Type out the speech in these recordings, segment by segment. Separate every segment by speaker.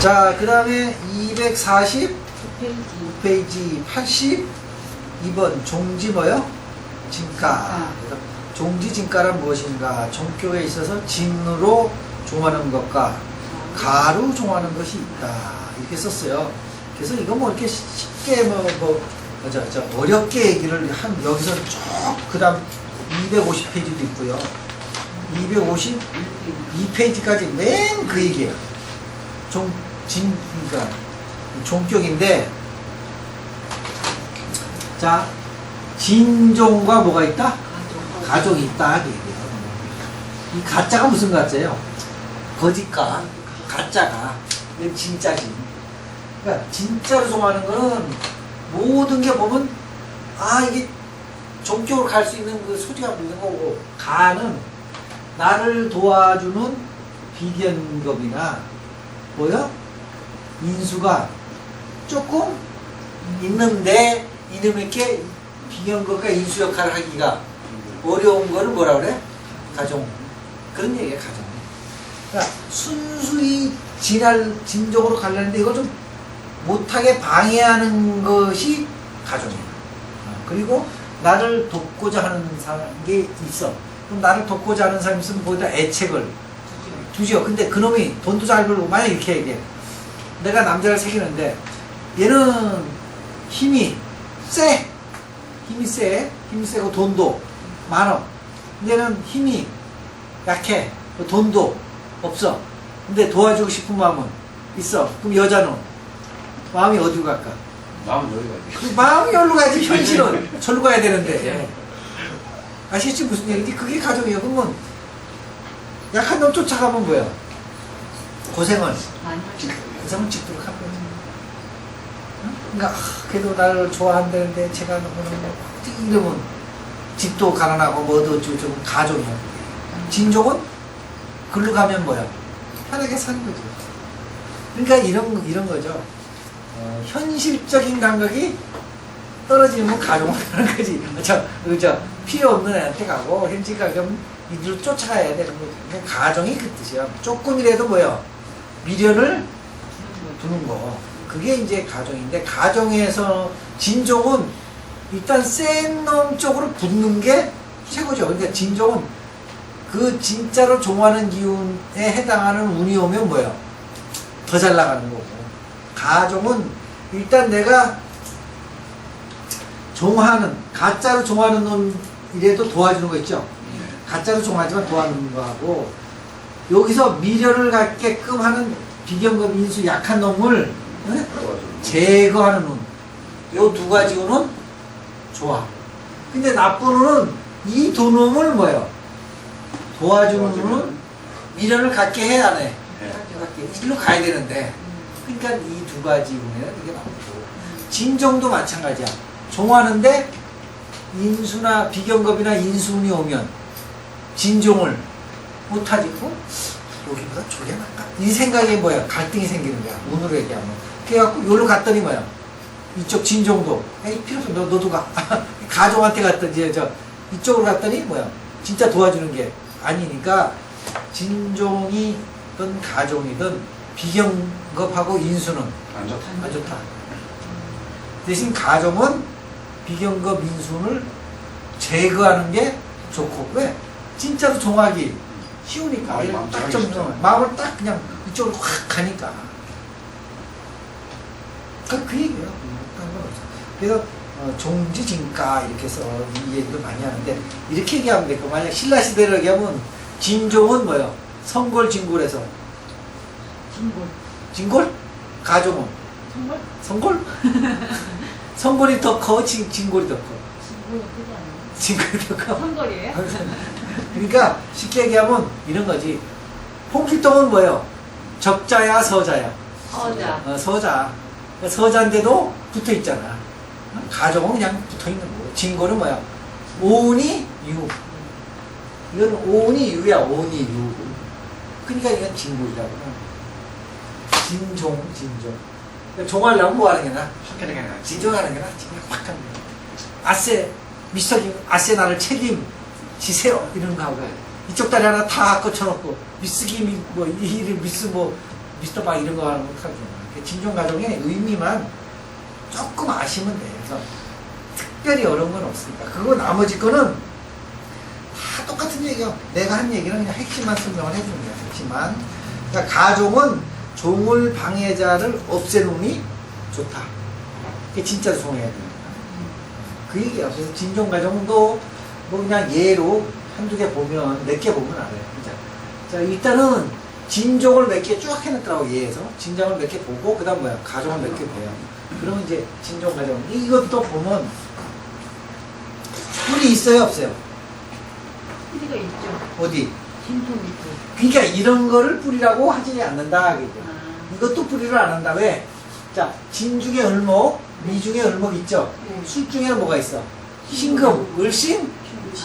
Speaker 1: 자, 그 다음에 240
Speaker 2: 페이지.
Speaker 1: 페이지 82번 종지 뭐요? 진가. 그래서 종지 진가란 무엇인가? 종격에 있어서 진으로 종하는 것과 가로 종하는 것이 있다. 이렇게 썼어요. 그래서 이거 뭐 이렇게 쉽게 뭐, 뭐, 저, 저, 어렵게 얘기를 한, 여기서 쭉, 그 다음 250페이지도 있고요. 252페이지까지 맨 그 얘기예요. 종, 진, 그러니까, 종격인데, 자, 진종과 뭐가 있다? 가족이 있다. 이 가짜가 무슨 가짜예요? 거짓가, 가짜가. 진짜지. 그러니까 진짜로 종하는 거는 모든 게 보면 아 이게 종교로 갈 수 있는 그 소지가 있는 거고 가는 나를 도와주는 비견급이나 뭐야 인수가 조금 있는데 이놈에게 비견급과 인수 역할을 하기가 어려운 거를 뭐라 그래 가정 그런 얘기야 가정 그러니까 순수히 진할 진적으로 가려는데 이걸 좀 못하게 방해하는 것이 가정이에요. 어, 그리고 나를 돕고자 하는 사람이 있어. 그럼 나를 돕고자 하는 사람이 있으면 거기다 애책을 두죠. 근데 그놈이 돈도 잘 벌고 만약 이렇게 얘기해. 내가 남자를 새기는데 얘는 힘이 세. 힘이 세. 힘이 세고 돈도 많어. 얘는 힘이 약해. 돈도 없어. 근데 도와주고 싶은 마음은 있어. 그럼 여자는 마음이 어디로 갈까?
Speaker 3: 마음은 여기가 있지.
Speaker 1: 그 마음이 여기로 가야지 현실은 절로 가야 되는데 아시겠지 무슨 얘기인지 그게 가정이에요 그러면 약한 놈 쫓아가면 뭐야 고생을
Speaker 2: 많이
Speaker 1: 고 생을 짓도록 하는 거지 응? 그러니까 아, 그래도 나를 좋아한다는데 제가 너무너무 이러면 집도 가난하고 뭐도 어쩌고 가정이야 진족은 글로 가면 뭐야 편하게 사는 거지 그러니까 이런 이런 거죠 어, 현실적인 감각이 떨어지면 가정을 하는 거지. 저, 그저 필요 없는 애한테 가고 현실 감각 이들을 쫓아가야 되는. 그러니까 가정이 그 뜻이야. 조금이라도 뭐요 미련을 두는 거. 그게 이제 가정인데 가정에서 진종은 일단 센 놈 쪽으로 붙는 게 최고죠. 그러니까 진종은 그 진짜로 종하는 기운에 해당하는 운이 오면 뭐예요? 더 잘 나가는 거고. 가종은 일단 내가 종하는 가짜로 종하는 놈이라도 도와주는 거 있죠. 가짜로 종하지만 도와주는 거하고 여기서 미련을 갖게끔 하는 비경급 인수 약한 놈을 응? 제거하는 운. 요 두 가지 운은 좋아. 근데 나쁜 운은 이 두 놈을 뭐예요? 도와주는 운은 미련을 갖게 해야 안 해. 갖게 일로 가야 되는데. 그러니까 이 두 가지 운에는 이게 나오고 진정도 마찬가지야. 종하는데 인수나 비경급이나 인수운이 오면 진종을 못하지. 어? 여기보다 저게 낫다. 이 생각에 뭐야? 갈등이 생기는 거야. 운으로 얘기하면. 그래갖고 여기로 갔더니 뭐야? 이쪽 진종도 에이 필요 없어. 너, 너도 가. 가족한테 갔더니 저 이쪽으로 갔더니 뭐야? 진짜 도와주는 게 아니니까 진종이든 가종이든 비경급하고 인수는
Speaker 3: 안 좋다.
Speaker 1: 안 좋다. 대신 가정은 비경급 인순을 제거하는 게 좋고 왜? 진짜로 종하기 쉬우니까
Speaker 3: 마음이 마음
Speaker 1: 딱. 어, 마음을 딱 그냥 이쪽으로 확 가니까 그, 그 얘기예요 다른 건 없어 그래서 어, 종지진가 이렇게 해서 이 얘기도 많이 하는데 이렇게 얘기하면 될거 만약 신라 시대로 얘기하면 진종은 뭐예요? 성골 진골에서
Speaker 2: 진골.
Speaker 1: 진골? 가종은
Speaker 2: 정말?
Speaker 1: 성골? 성골이 더 커, 진, 진골이 더 커.
Speaker 2: 진골이 크지 않나요?
Speaker 1: 진골이 더 커.
Speaker 2: 성골이에요?
Speaker 1: 그러니까 쉽게 얘기하면 이런 거지. 홍길동은 뭐예요? 적자야, 서자야.
Speaker 2: 어자.
Speaker 1: 어, 서자. 서자인데도 붙어 있잖아. 가정은 그냥 붙어 있는 거고. 진골은 뭐야? 오운이 유. 이건 오운이 유야, 오운이 유. 그러니까 이건 진골이라고. 진종, 진종. 그러니까 종하려면 뭐 하는 게 나? 진정하는 게 낫지. 그냥 확 하는 거야. 아세, 미스터 김, 아세 나를 책임 지세요. 이런 거 하고. 이쪽 다리 하나 다 꺼쳐놓고, 미스 김이 뭐, 이 일을 미스 뭐, 미스터 박 이런 거 하는 거 하죠. 그 진종 가정의 의미만 조금 아시면 돼요. 그래서 특별히 어려운 건 없으니까. 그거 나머지 거는 다 똑같은 얘기예요. 내가 한 얘기는 그냥 핵심만 설명을 해주는 거야. 핵심만. 그러니까 가종은 종을 방해자를 없애놓으니 좋다. 그게 진짜 종해야 됩니다. 그 얘기야. 그래서 진종 가정도 뭐 그냥 예로 한두 개 보면 몇 개 보면 알아요. 그죠? 자, 일단은 진종을 몇 개 쭉 해놨더라고, 예에서. 진종을 몇 개 보고, 그 다음 뭐야? 가종을 몇개 봐요. 그러면 이제 진종 가정. 이것도 보면 뿔이 있어요, 없어요?
Speaker 2: 뿌리가 있죠.
Speaker 1: 어디?
Speaker 2: 진통 있고.
Speaker 1: 그러니까 이런 거를 뿌리라고 하지 않는다. 그게.
Speaker 2: 아.
Speaker 1: 이것도 뿌리를 안 한다. 왜? 자, 진 중에 을목, 미 중에 을목 있죠?
Speaker 2: 네.
Speaker 1: 술 중에는 뭐가 있어? 신금, 을신,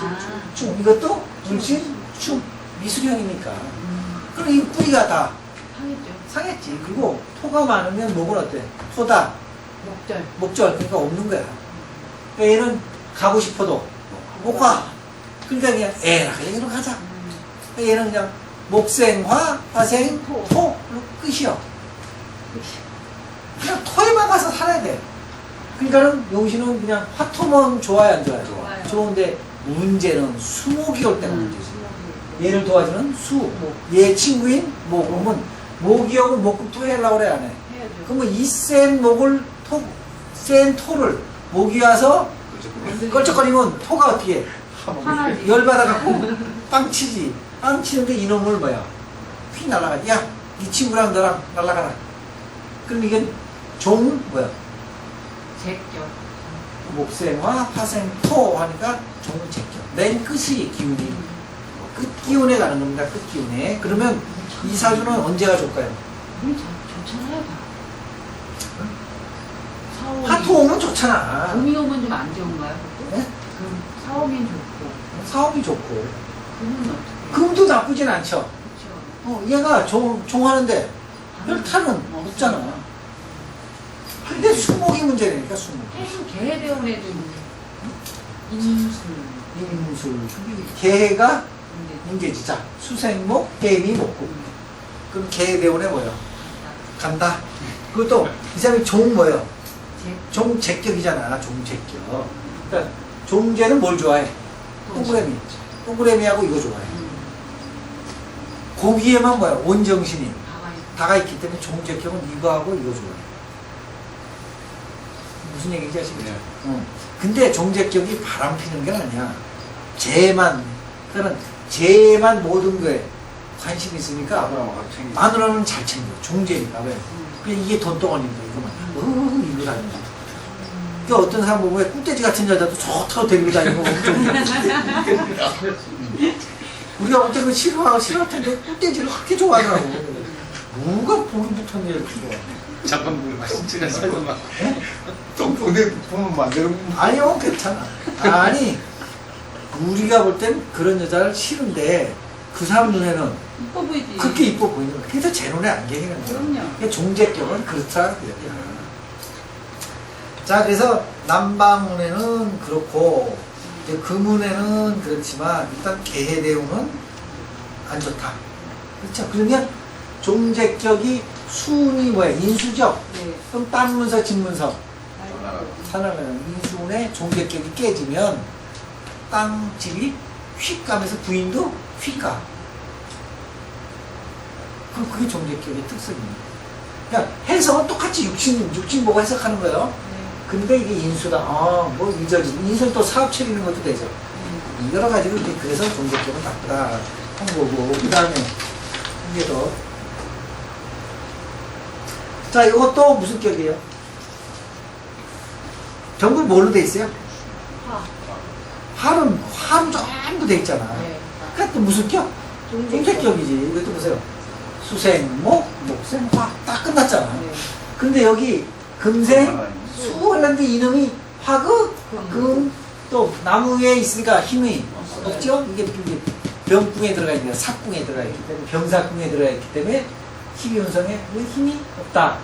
Speaker 2: 아.
Speaker 1: 충. 이것도 충. 미술형이니까.
Speaker 2: 음.
Speaker 1: 그럼 이 뿌리가 다
Speaker 2: 상했죠.
Speaker 1: 상했지. 그리고 토가 많으면 목은 어때? 토다,
Speaker 2: 목절.
Speaker 1: 목절. 그러니까 없는 거야. 그러니까 얘는 가고 싶어도 못 가. 그러니까 그냥 에라, 얘로 가자.
Speaker 2: 음.
Speaker 1: 그러니까 얘는 그냥 목생화, 화생,
Speaker 2: 토.
Speaker 1: 토. 로 끝이요. 그냥 토에 막아서 살아야 돼. 그러니까는 용신은 그냥 화토면 좋아요, 안 좋아요?
Speaker 2: 좋아요.
Speaker 1: 좋은데 문제는 수목이 올 때가
Speaker 2: 음.
Speaker 1: 문제지. 얘를 도와주는 수, 얘 친구인 목. 그러면 목이하고 목금토 하려고 그래, 안 해. 그러면 이 센 목을, 토, 센 토를 목이 와서 껄쩍거리면 토가 어떻게 해?
Speaker 2: 화나지.
Speaker 1: 열받아갖고 빵 치지. 빵 치는데 이놈을 뭐야? 휙 날아가. 야, 이 친구랑 너랑 날아가라. 그럼 이게 종, 뭐야?
Speaker 2: 제껴.
Speaker 1: 목생화, 화생, 토 하니까 종을 제껴. 맨 끝이 기운이. 끝 기운에 가는 겁니다. 끝 기운에. 그러면 이 사주는 언제가 좋을까요?
Speaker 2: 우리 좋잖아요, 다. 사오미.
Speaker 1: 화토 오면 좋잖아.
Speaker 2: 금이 오면 좀 안 좋은가요? 그것도?
Speaker 1: 네?
Speaker 2: 금, 사오미는 좋고.
Speaker 1: 사업이 좋고.
Speaker 2: 금은 어떻게?
Speaker 1: 금도 나쁘진 않죠.
Speaker 2: 그렇죠.
Speaker 1: 어, 얘가 종, 종하는데 별 탈은 없잖아. 근데 수목이 문제니까 수목.
Speaker 2: 해수 애도 인술.
Speaker 1: 인술. 개가
Speaker 2: 근데
Speaker 1: 문제지. 자, 수생목, 개미 목구. 그럼 개대원에 뭐예요? 간다. 그것도 이 사람이 종 뭐예요? 제종 제격이잖아. 종 제격. 그러니까 종제는 뭘 좋아해? 동그라미. 동그라미하고 이거 좋아해.
Speaker 2: 음,
Speaker 1: 거기에만 뭐야? 온정신이
Speaker 2: 다가
Speaker 1: 있기 때문에 종 제격은 이거하고 이거 좋아해. 무슨 얘기인지 아시겠죠?
Speaker 3: 네.
Speaker 1: 어. 근데 종제격이 바람 피는 게 아니야. 쟤만, 그러니까 쟤만 모든 거에 관심 있으니까 마누라는 잘 챙겨. 종제니까. 왜?
Speaker 2: 음.
Speaker 1: 그냥 이게 돈덩어리니까 이거만. 어, 이거 다니는 그 어떤 사람 보면 왜 꿀돼지 같은 여자도 좋다고 데리고 다니고 엄청 우리가 볼 때는 싫어하고 싫어할 텐데 꿀돼지를 그렇게 좋아하더라고. 뭐가 보기 붙었냐 이렇게 좋아.
Speaker 3: 잠깐 뭐 진짜 설마 보내 보면 만드는
Speaker 1: 아니요, 괜찮아. 아니, 우리가 볼 땐 그런 여자를 싫은데 그 사람 눈에는
Speaker 2: 이뻐 보이지.
Speaker 1: 그렇게 이뻐 보이는 거야. 그래서 제 눈에 안 개기는 거야.
Speaker 2: 그럼요.
Speaker 1: 그러니까 종제격은 그렇다. 자, 그래서 남방문에는 그렇고, 이제 금운에는 그렇지만, 일단 개해대운은 안 좋다. 그렇죠. 그러면 종제격이 수운이 뭐야? 인수죠?
Speaker 2: 네.
Speaker 1: 그럼 딴 문서, 진문서.
Speaker 2: 아이고.
Speaker 1: 사람은 인수운의 종제격이 깨지면 땅집이 휙 가면서 부인도 휙 가. 그럼 그게 종제격의 특성입니다. 그러니까 해석은 똑같이 육신, 육신 보고 해석하는 거예요.
Speaker 2: 네.
Speaker 1: 근데 이게 인수다. 아, 뭐 이저지. 인수는 또 사업 차리는 것도 되죠.
Speaker 2: 음.
Speaker 1: 여러 가지로 그래서 종제격은 나쁘다 한 거고. 그 다음에 한개 더. 자, 이것도 무슨 격이에요? 전부 뭘로 돼 있어요?
Speaker 2: 화.
Speaker 1: 화는 화로 전부 돼 있잖아.
Speaker 2: 네.
Speaker 1: 그러니까 또 무슨 격? 종색격이지. 이것도 보세요. 수생, 목, 목생, 화. 딱 끝났잖아.
Speaker 2: 네.
Speaker 1: 근데 여기 금생, 수 하는데 이놈이 화그, 금, 또 나무에 있으니까 힘이 없죠? 이게 병궁에 들어가 있는 삭궁에 들어가 있기 때문에 병사궁에 들어가 있기 때문에 12운성에 왜 힘이 없다.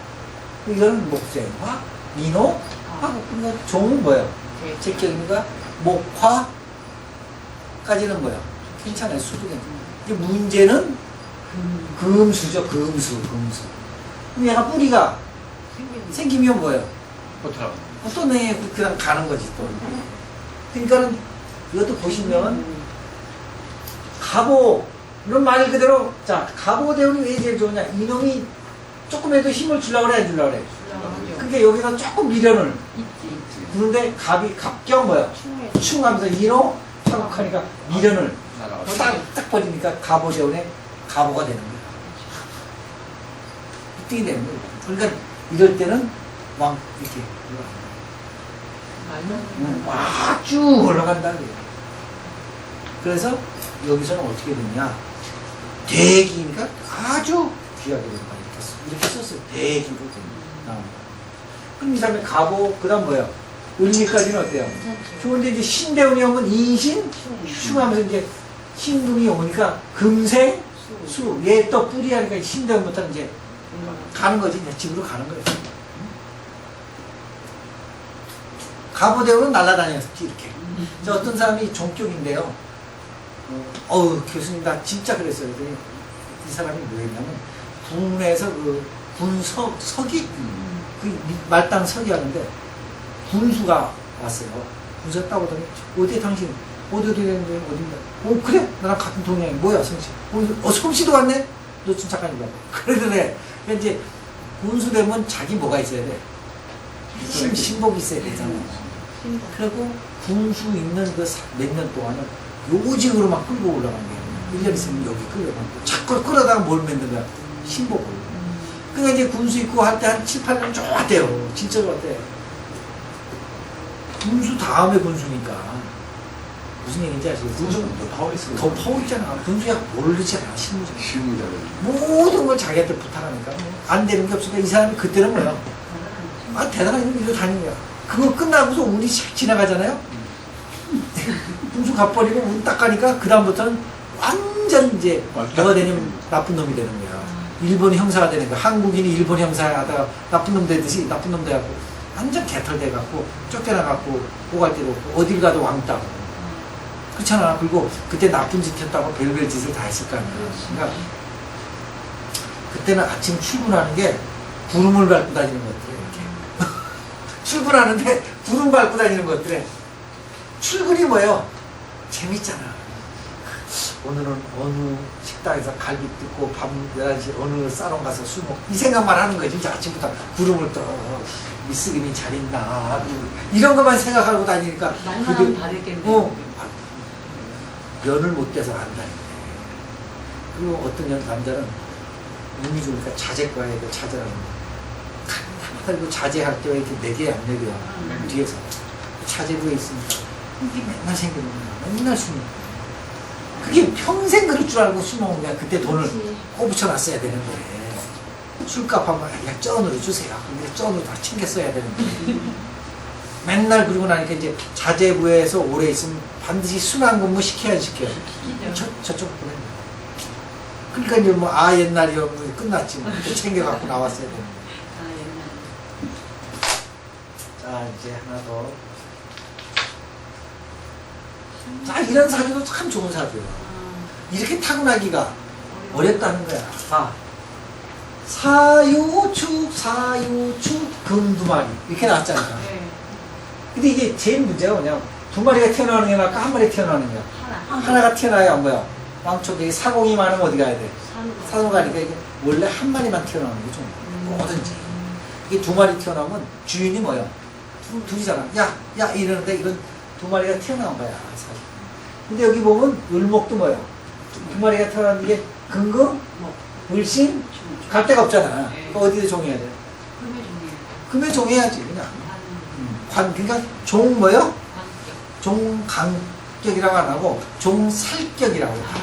Speaker 1: 이거는 목생화, 민호, 화. 그러니까 종은 뭐예요?
Speaker 2: 제
Speaker 1: 제격인가 목화까지는 뭐야? 괜찮아요. 수도 괜찮아요. 이제 문제는
Speaker 2: 금.
Speaker 1: 금수죠. 금수, 금수. 그럼 얘가 뿌리가 생기면 뭐예요?
Speaker 3: 포탈.
Speaker 1: 또 내, 그냥 가는 거지, 또. 그러니까는, 이것도 보시면, 가보 는말 그대로, 자, 가보대우는 왜 제일 좋으냐? 이놈이 조금이라도 힘을 주려고 그래, 안 주려고 그래?
Speaker 2: 올라가죠.
Speaker 1: 그러니까 여기서 조금 미련을. 그런데 갑이, 갑경 뭐야? 충하면서 이노 타국하니까 미련을
Speaker 3: 날아가.
Speaker 1: 딱, 딱 버리니까 가보대운에 가보가 되는 거야. 이게 되는 거야. 그러니까 이럴 때는 왕, 이렇게. 음, 막쭉 올라간다 그래요. 그래서 여기서는 어떻게 됐냐? 대기니까 아주 귀하게 된다. 이렇게, 쓰- 이렇게 썼어요. 대기로 됩니다. 그럼 이 다음에 가보, 그 다음 뭐야? 을미까지는 어때요? 좋은데 이제 신대운이 오면 인신, 흉하면서 이제 신금이 오니까 금생, 수. 얘 또 뿌리 하니까 신대운부터 이제 가는 거지. 이제 집으로 가는 거예요. 가보대우는 날아다녔지, 이렇게. 저 어떤 사람이 종격인데요. 어, 어우, 교수님, 나 진짜 그랬어요. 그랬더니 이 사람이 뭐였냐면, 국내에서 그 군서, 서기? 그 미- 말단 서기 하는데, 군수가 왔어요. 군수가 따고 더니 어디 당신, 어디 어디 되는데, 어딘가. 어, 그래? 나랑 같은 동양이 뭐야, 성씨? 어, 어 솜씨도 왔네? 너 좀 잠깐 이봐. 그러더래. 그러니까 이제, 군수 되면 자기 뭐가 있어야 돼? 신, 신복이 있어야 되잖아. 그리고 군수 있는 그 몇 년 동안은 요직으로 막 끌고 올라간 거예요. 1년 있으면 여기 끌려가고 자꾸 끌어다가 뭘 맺는 거야? 신복을. 그러니까 이제 군수 있고 할 때 한 7, 8년 좋았대요. 진짜 좋았대. 군수 다음에 군수니까. 무슨 얘기인지 아시겠어요?
Speaker 3: 군수는 더 파워 있어.
Speaker 1: 더 파워 있잖아. 군수야 모르잖아. 실무자.
Speaker 3: 실무자를.
Speaker 1: 모든 걸 자기한테 부탁하니까 뭐안 되는 게 없으니까 이 사람이 그때는 뭐야? 아 대단한 일로 다닌 거야. 그거 끝나고서 운이 샥 지나가잖아요. 분수 갚버리고 운 딱 가니까 그 다음부터는 완전 이제 뭐가 되냐면 나쁜 놈이 되는 거야. 일본 형사가 되는 거야. 한국인이 일본 형사 하다가 나쁜 놈 되듯이 나쁜 놈 돼갖고 완전 개털돼 갖고 쫓겨나갖고 오갈 데도 없고 어딜 가도 왕따고 그렇잖아. 그리고 그때 나쁜 짓 했다고 별별 짓을 다 했을 거 아니야. 그러니까 그때는 아침 출근하는 게 구름을 밟고 다니는 것들에 이렇게 출근하는데 구름 밟고 다니는 것들에 출근이 뭐예요? 재밌잖아. 오늘은 어느 식당에서 갈비 뜯고 밤 11시 어느 사롱 가서 술 먹고 이 생각만 하는 거지. 이제 아침부터 구름을 떠. 미스김이 잘 있나. 이런 것만 생각하고 다니니까.
Speaker 2: 하면 다르겠네.
Speaker 1: 어. 연을 못 떼서 안 다니네. 그리고 어떤 연- 남자는 운이 좋으니까 자제과에 그 자제라는 거. 그리고 자제할 때 왜 이렇게 내게 안 내려.
Speaker 2: 음.
Speaker 1: 뒤에서. 자제부에 있으니까. 이게 맨날 생기는 거야. 맨날 술 먹고. 그게 평생 그럴 줄 알고 술 먹는 거야. 그때 돈을. 꼬부쳐놨어야 되는데. 술값 한번 야, 쩐으로 주세요. 근데 쩐으로 다 챙겨 써야 되는데. 맨날 그러고 나니까 이제 자제부에서 오래 있으면 반드시 순환 근무 시켜야 시켜요. 저, 저쪽 보내. 그러니까 이제 뭐, 아, 옛날이요. 뭐 끝났지. 뭐. 또 챙겨갖고 나왔어야 돼.
Speaker 2: 아, 옛날.
Speaker 1: 자, 이제 하나 더. 자, 이런 사주도 참 좋은 사주예요.
Speaker 2: 아,
Speaker 1: 이렇게 타고나기가. 어렵다는 거야. 아. 사유축, 사유축, 금두 마리. 이렇게 나왔잖아.
Speaker 2: 네.
Speaker 1: 근데 이게 제일 문제가 뭐냐. 두 마리가 태어나는 게 나을까? 한 마리 태어나는 거야.
Speaker 2: 하나.
Speaker 1: 하나 가 태어나야 뭐야. 왕초에 사공이 많으면 어디 가야 돼?
Speaker 2: 산으로.
Speaker 1: 산으로 가니까 이게 원래 한 마리만 태어나는 게 좋은 거야.
Speaker 2: 음.
Speaker 1: 뭐든지. 이게 두 마리 태어나면 주인이 뭐야? 둘, 둘이잖아. 야, 야, 이러는데 이건 두 마리가 태어난 거야, 사실. 근데 여기 보면 을목도 뭐야? 두 마리가 태어나는 게 금금,
Speaker 2: 뭐.
Speaker 1: 을신,
Speaker 2: 좀.
Speaker 1: 갈 데가 없잖아. 어디에 종해야 돼?
Speaker 2: 금에
Speaker 1: 종해야지, 그냥.
Speaker 2: 관.
Speaker 1: 음, 관, 그러니까 종 뭐요?
Speaker 2: 관격.
Speaker 1: 종강격이라고 안 하고 종살격이라고 해.
Speaker 2: 아.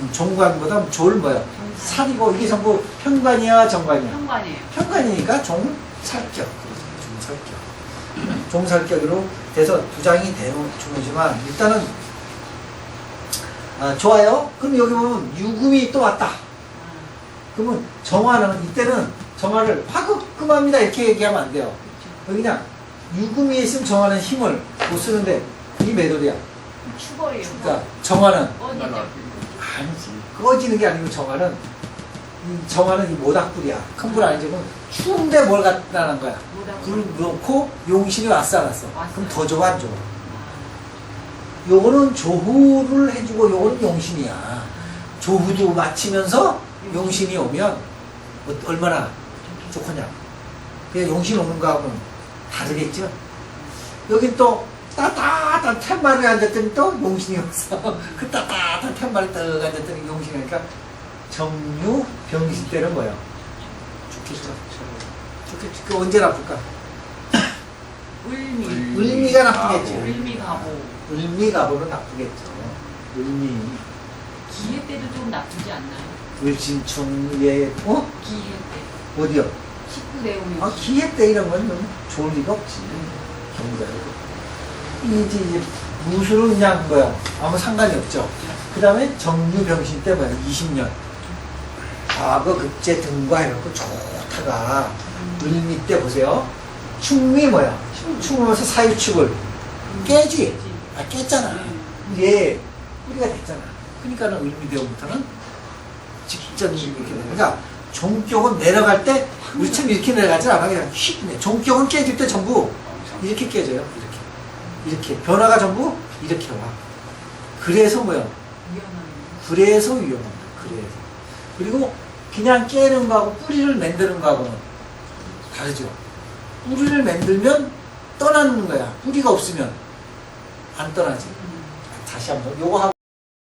Speaker 1: 음, 종관보다 졸 뭐야? 살이고 이게 전부 현관이야 정관이야?
Speaker 2: 현관이에요.
Speaker 1: 현관이니까 종살격. 종살격. 종살격으로 돼서 두 장이 되는 중이지만 일단은 아, 좋아요. 그럼 여기 보면 유금이 또 왔다.
Speaker 2: 아,
Speaker 1: 그러면 정화는 이때는 정화를 화급금합니다 이렇게 얘기하면 안 돼요. 여기 그냥 유금이 있으면 정화는 힘을 못 쓰는데 그게 몇 월이야?
Speaker 2: 추벌이에요.
Speaker 1: 그러니까 정화는? 아니지. 꺼지는 게 아니고 정화는 이 정화는 이 모닥불이야. 큰 불 아니지만 추운데 뭘 갖다 는 거야. 불 넣고 용신이 왔어 안 왔어? 그럼 더 좋아 안 좋아? 요거는 조후를 해주고 요거는 용신이야. 조후도 마치면서 용신이 오면 어- 얼마나 좋겠냐. 그냥 용신 오는 거하고는 다르겠죠. 여긴 또 따뜻한 텐마루에 앉았더니 또 용신이 없어. 그 따뜻한 텐마루에 떡 앉았더니 용신이 오니까 정유 병신 때는 뭐야? 좋겠죠. 좋겠죠. 그 언제 나쁠까?
Speaker 2: 을미.
Speaker 3: 을-
Speaker 1: 을미가 나쁘겠지.
Speaker 3: 아,
Speaker 2: 을미가보.
Speaker 1: 을미가보는 나쁘겠죠. 을미,
Speaker 2: 기해 때도 좀 나쁘지 않나요?
Speaker 1: 을진충, 예, 어?
Speaker 2: 기해 때.
Speaker 1: 어디요?
Speaker 2: 19대 오면.
Speaker 1: 아, 기회 때 이런 건 좀 좋을 리가 없지. 경우가요. 이제, 이제, 무술은 그냥 뭐야. 아무 상관이 없죠. 그 다음에 정유 병신 때 뭐야. 20년. 과거 급제 등과 해놓고 좋다가, 을미 때 보세요. 충미 뭐야. 충하면서 사유축을 깨지. 아, 깼잖아. 이게 뿌리가 됐잖아. 그러니까는 을미대원부터는 직전 이렇게 되는 그러니까 종격은 내려갈 때 우리처럼 이렇게 내려가지 않아 그냥 휙 내. 종격은 깨질 때 전부 이렇게 깨져요. 이렇게 이렇게 변화가 전부 이렇게 와. 그래서 뭐야? 그래서 위험합니다. 그래서 그리고 그냥 깨는 거하고 뿌리를 만드는 거하고는 다르죠. 뿌리를 만들면 떠나는 거야. 뿌리가 없으면 안 떠나지.
Speaker 2: 음.
Speaker 1: 다시 한번 요거 하고.